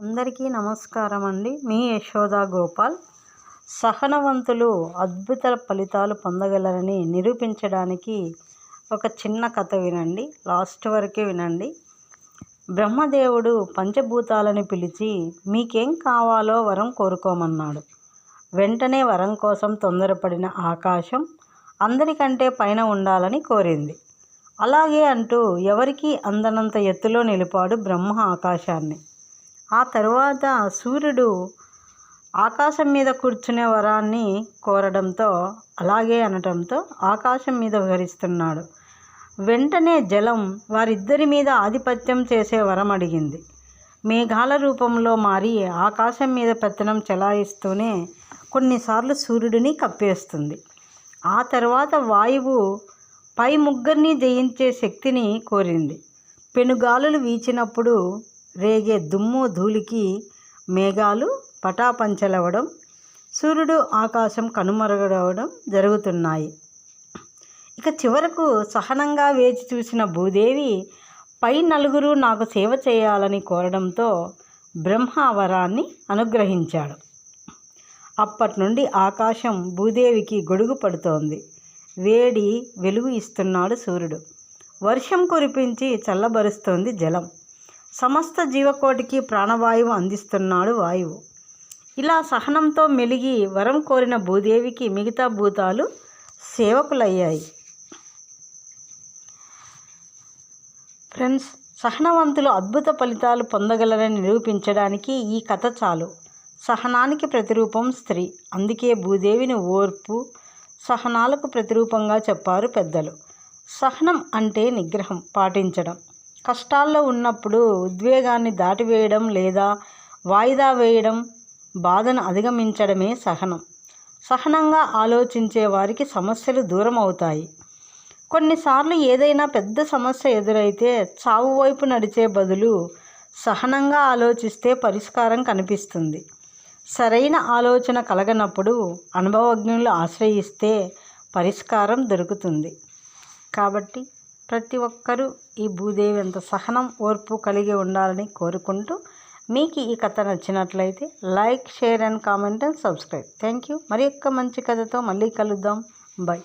అందరికీ నమస్కారం అండి మీ యశోద గోపాల్. సహనవంతులు అద్భుత ఫలితాలు పొందగలరని నిరూపించడానికి ఒక చిన్న కథ వినండి. లాస్ట్ వరకే వినండి. బ్రహ్మదేవుడు పంచభూతాలను పిలిచి మీకేం కావాలో వరం కోరుకోమన్నాడు. వెంటనే వరం కోసం తొందరపడిన ఆకాశం అందరికంటే పైన ఉండాలని కోరింది. అలాగే అంటూ ఎవరికీ అందనంత ఎత్తులో నిలిపాడు బ్రహ్మ ఆకాశాన్ని. ఆ తరువాత సూర్యుడు ఆకాశం మీద కూర్చునే వరాన్ని కోరడంతో అలాగే అనటంతో ఆకాశం మీద వివరిస్తున్నాడు వెంటనే జలం వారిద్దరి మీద ఆధిపత్యం చేసే వరం అడిగింది. మేఘాల రూపంలో మారి ఆకాశం మీద పెత్తనం చెలాయిస్తూనే కొన్నిసార్లు సూర్యుడిని కప్పేస్తుంది. ఆ తర్వాత వాయువు పై ముగ్గురిని జయించే శక్తిని కోరింది. పెనుగాలులు వీచినప్పుడు రేగే దుమ్ము ధూళికి మేఘాలు పటాపంచలవడం సూర్యుడు ఆకాశం కనుమరుగవడం జరుగుతున్నాయి. ఇక చివరకు సహనంగా వేచి చూసిన భూదేవి పై నలుగురు నాకు సేవ చేయాలని కోరడంతో బ్రహ్మావరాన్ని అనుగ్రహించాడు. అప్పటి నుండి ఆకాశం భూదేవికి గొడుగు పడుతోంది. వేడి వెలుగు ఇస్తున్నాడు సూర్యుడు. వర్షం కురిపించి చల్లబరుస్తోంది జలం. సమస్త జీవకోటికి ప్రాణవాయువు అందిస్తున్నాడు వాయువు. ఇలా సహనంతో మెలిగి వరం కోరిన భూదేవికి మిగతా భూతాలు సేవకులయ్యాయి. ఫ్రెండ్స్ సహనవంతులు అద్భుత ఫలితాలు పొందగలరని నిరూపించడానికి ఈ కథ చాలు. సహనానికి ప్రతిరూపం స్త్రీ. అందుకే భూదేవిని ఓర్పు సహనాలకు ప్రతిరూపంగా చెప్పారు పెద్దలు. సహనం అంటే నిగ్రహం పాటించడం. కష్టాల్లో ఉన్నప్పుడు ఉద్వేగాన్ని దాటివేయడం లేదా వాయిదా వేయడం బాధను అధిగమించడమే సహనం. సహనంగా ఆలోచించే వారికి సమస్యలు దూరం అవుతాయి. కొన్నిసార్లు ఏదైనా పెద్ద సమస్య ఎదురైతే చావు వైపు నడిచే బదులు సహనంగా ఆలోచిస్తే పరిష్కారం కనిపిస్తుంది. సరైన ఆలోచన కలగనప్పుడు అనుభవజ్ఞులు ఆశ్రయిస్తే పరిష్కారం దొరుకుతుంది. కాబట్టి ప్రతి ఒక్కరూ ఈ భూదేవి అంత సహనం ఓర్పు కలిగి ఉండాలని కోరుకుంటూ మీకు ఈ కథ నచ్చినట్లయితే like share and comment and subscribe. Thank you. మరి యొక్క మంచి కథతో మళ్ళీ కలుద్దాం. బాయ్